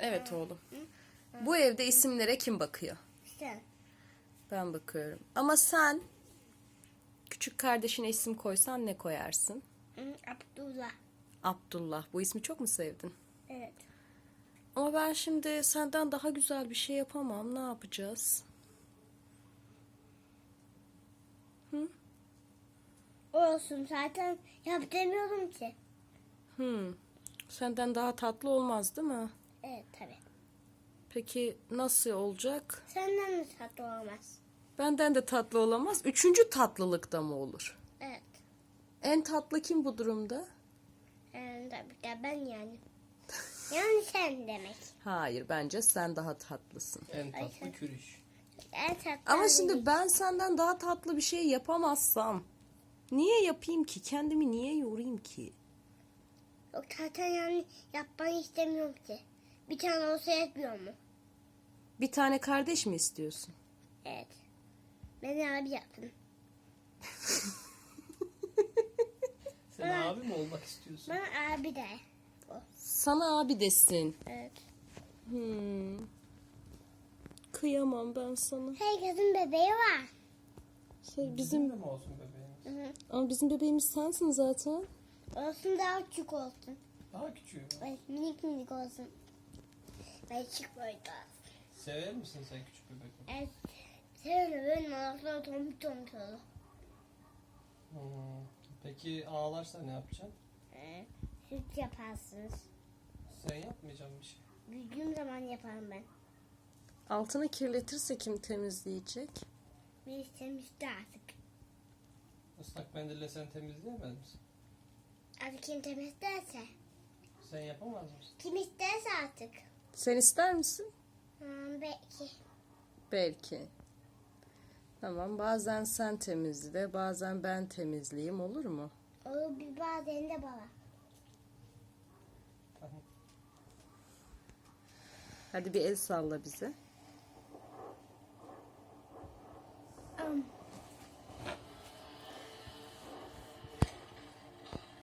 Evet oğlum. Bu evde isimlere kim bakıyor? Sen. Ben bakıyorum. Ama sen küçük kardeşine isim koysan ne koyarsın? Hı, Abdullah. Abdullah. Bu ismi çok mu sevdin? Evet. Ama ben şimdi senden daha güzel bir şey yapamam. Ne yapacağız? Olsun zaten yap demiyorum ki. Hmm. Senden daha tatlı olmaz değil mi? Evet tabi. Peki nasıl olacak? Senden de tatlı olmaz. Benden de tatlı olamaz. Üçüncü tatlılıkta mı olur? Evet. En tatlı kim bu durumda? Ee, tabii de ben yani. Yani sen demek. Hayır bence sen daha tatlısın. En tatlı kürüş. En tatlı Ama şimdi ben senden daha tatlı bir şey yapamazsam niye yapayım ki? Kendimi niye yorayım ki? Yok zaten yani yapmayı istemiyorum ki. Bir tane olsa yetmiyor mu? Bir tane kardeş mi istiyorsun? Evet. Beni abi yapın. Sen abi mi olmak istiyorsun? Bana abi de. Sana abi desin. Evet. Hmm. Kıyamam ben sana. Herkesin bebeği var. Şey, Bizim bizim de mi olsun bebeğimiz? Hı hı. ama bizim bebeğimiz sensin zaten. Olsun daha küçük olsun. Daha küçüğü. Evet, minik minik olsun. Ben küçük olsun. Sever misin sen küçük bebek? Evet. Şöyle benim ağzına tomik tomik olur. Hmm. Peki ağlarsa ne yapacaksın? Ee, süt yaparsınız. Sen yapmayacaksın bir şey. Büyüdüğüm zaman yaparım ben. Altını kirletirse kim temizleyecek? Bir temizdi artık. Islak mendille sen temizleyemez misin? Artık kim temizlerse. Sen yapamaz mısın? Kim isterse artık. Sen ister misin? Hmm, belki. Belki. Tamam bazen sen temizle bazen ben temizleyeyim olur mu? Olur bir bazen de baba. Hadi bir el salla bize. Um.